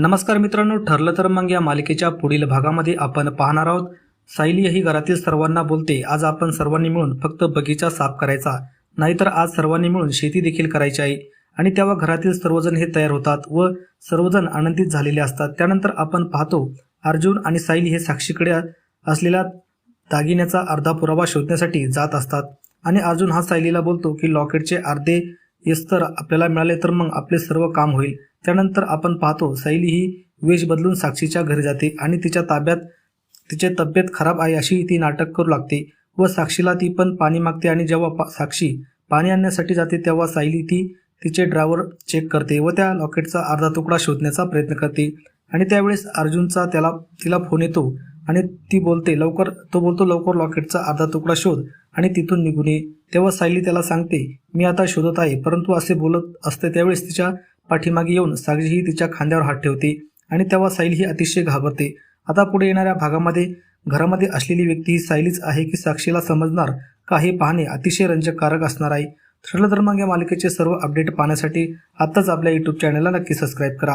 नमस्कार मित्रांनो ठरलं तर मग या मालिकेच्या पुढील भागामध्ये आपण पाहणार आहोत. सायली ही घरातील सर्वांना बोलते आज आपण सर्वांनी मिळून फक्त बगीचा साफ करायचा नाहीतर आज सर्वांनी मिळून शेती देखील करायची आहे. आणि तेव्हा घरातील सर्वजण हे तयार होतात व सर्वजण आनंदित झालेले असतात. त्यानंतर आपण पाहतो अर्जुन आणि सायली हे साक्षीकडे असलेल्या दागिन्याचा अर्धा पुरावा शोधण्यासाठी जात असतात. आणि अर्जुन हा सायलीला बोलतो की लॉकेटचे अर्धे तर आपल्याला मिळाले तर मग आपले सर्व काम होईल. त्यानंतर आपण पाहतो सायली ही वेश बदलून साक्षीच्या घरी जाते आणि तिच्या ताब्यात तिचे तब्येत खराब आहे अशी ती नाटक करू लागते व साक्षीला ती पण पाणी मागते आणि जेव्हा पा- साक्षी पाणी आणण्यासाठी जाते तेव्हा सायली ती तिचे ड्रायव्हर चेक करते व त्या लॉकेटचा अर्धा तुकडा शोधण्याचा प्रयत्न करते. आणि त्यावेळेस अर्जुनचा त्याला तिला फोन येतो आणि ती बोलते लवकर तो बोलतो लवकर लॉकेटचा अर्धा तुकडा शोध आणि तिथून निघून ये. तेव्हा सायली त्याला सांगते मी आता शोधत आहे परंतु असे बोलत असते त्यावेळेस तिच्या पाठीमागे येऊन साक्षी ही तिच्या खांद्यावर हात ठेवते आणि तेव्हा सायली ही अतिशय घाबरते. आता पुढे येणाऱ्या भागामध्ये घरामध्ये असलेली व्यक्ती ही सायलीच आहे की साक्षीला समजणार का हे पाहणे अतिशय रंजककारक असणार आहे. ठरलं मग या मालिकेचे सर्व अपडेट पाहण्यासाठी आत्ताच आपल्या यूट्यूब चॅनलला नक्की सबस्क्राईब करा.